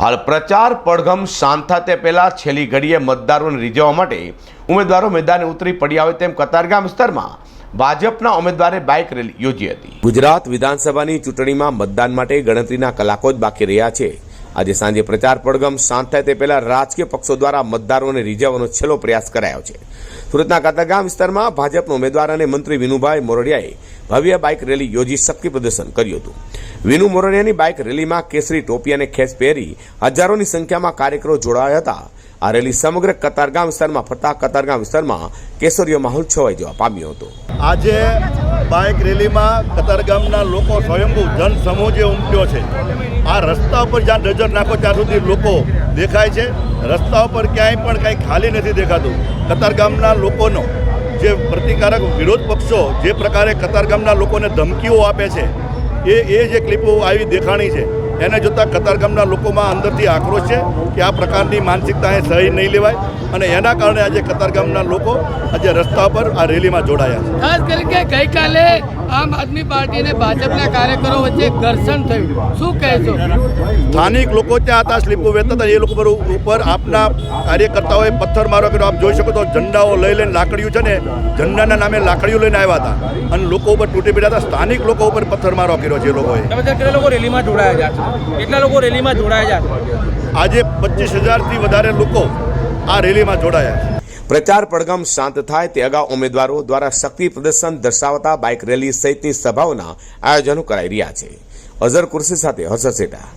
હાલ પ્રચાર પડઘમ શાંત તે પહેલાં છેલ્લી ઘડીએ મતદારોને રીઝવવા માટે ઉમેદવારો મેદાને ઉતરી પડ્યા હોય તેમ કતારગામ વિસ્તારમાં ભાજપના ઉમેદવારે બાઇક રેલી યોજી હતી. ગુજરાત વિધાનસભાની ચૂંટણીમાં મતદાન માટે ગણતરીના કલાકો જ બાકી રહ્યા છે. આજે સાંજે પ્રચાર પડઘમ શાંત થાય તે પહેલા રાજકીય પક્ષો દ્વારા મતદારોને રીઝવવાનો છેલ્લો પ્રયાસ કરાયો છે. સુરતના કતારગામ વિસ્તારમાં ભાજપના ઉમેદવાર અને મંત્રી વિનુભાઈ મોરડિયાએ ભવ્ય બાઇક રેલી યોજી શક્તિ પ્રદર્શન કર્યું હતું. વિનુ મોરડિયાની બાઇક રેલીમાં કેસરી ટોપી અને ખેસ પહેરી હજારોની સંખ્યામાં કાર્યકરો જોડાયા હતા. આ રેલી સમગ્ર કતારગામ વિસ્તારમાં ફરતા કતારગામ વિસ્તારમાં કેસરીયો માહોલ છવાઈ જવા પામ્યો હતો. આજે બાઇક રેલીમાં કતારગામના લોકો સ્વયંભૂ જન સમૂહ જે ઉમટ્યો છે, આ રસ્તા ઉપર જ્યાં નજર નાખો ત્યાં સુધી લોકો દેખાય છે. રસ્તા ઉપર ક્યાંય પણ કાંઈ ખાલી નથી દેખાતું. કતારગામના લોકોનો જે પ્રતિકારક વિરોધ પક્ષો જે પ્રકારે કતારગામના લોકોને ધમકીઓ આપે છે એ એ જે ક્લિપો આવી દેખાણી છે, એને જોતાં કતારગામના લોકોમાં અંદરથી આક્રોશ છે કે આ પ્રકારની માનસિકતા એ સહી નહીં લેવાય અને એના કારણે આજે કતારગામના લોકો આજે રસ્તા પર આ રેલીમાં જોડાયા ખાસ કરીને ગઈકાલે આમ આદમી પાર્ટી અને ભાજપના કાર્યકરો વચ્ચે ઘર્ષણ થયું. શું કહેશો? સ્થાનિક લોકો ત્યાં હતા સ્લીપો વહેતા હતા એ લોકો પર ઉપર આપના કાર્યકર્તાઓએ પથ્થર મારો કર્યો આપ જોઈ શકો તો ઝંડાઓ લઈ લઈને લાકડીઓ છે ને ઝંડાના નામે લાકડીઓ લઈને આવ્યા હતા. અને લોકો ઉપર તૂટી પડ્યા હતા સ્થાનિક લોકો ઉપર પથ્થર મારો કર્યો છે એ લોકોએ. કેટલા લોકો રેલીમાં જોડાયા છે કેટલા લોકો રેલીમાં જોડાયા છે આજે પચીસ હજારથી વધારે લોકો આ રેલીમાં જોડાયા છે. પ્રચાર પડગમ શાંત થાય તે અગાઉ ઉમેદવારો દ્વારા શક્તિ પ્રદર્શન દર્શાવતા બાઇક રેલી સહિતની સભાઓના આયોજનો કરાઈ રહ્યા છે. અઝર કુર્સી સાથે હર્ષદ સેઠા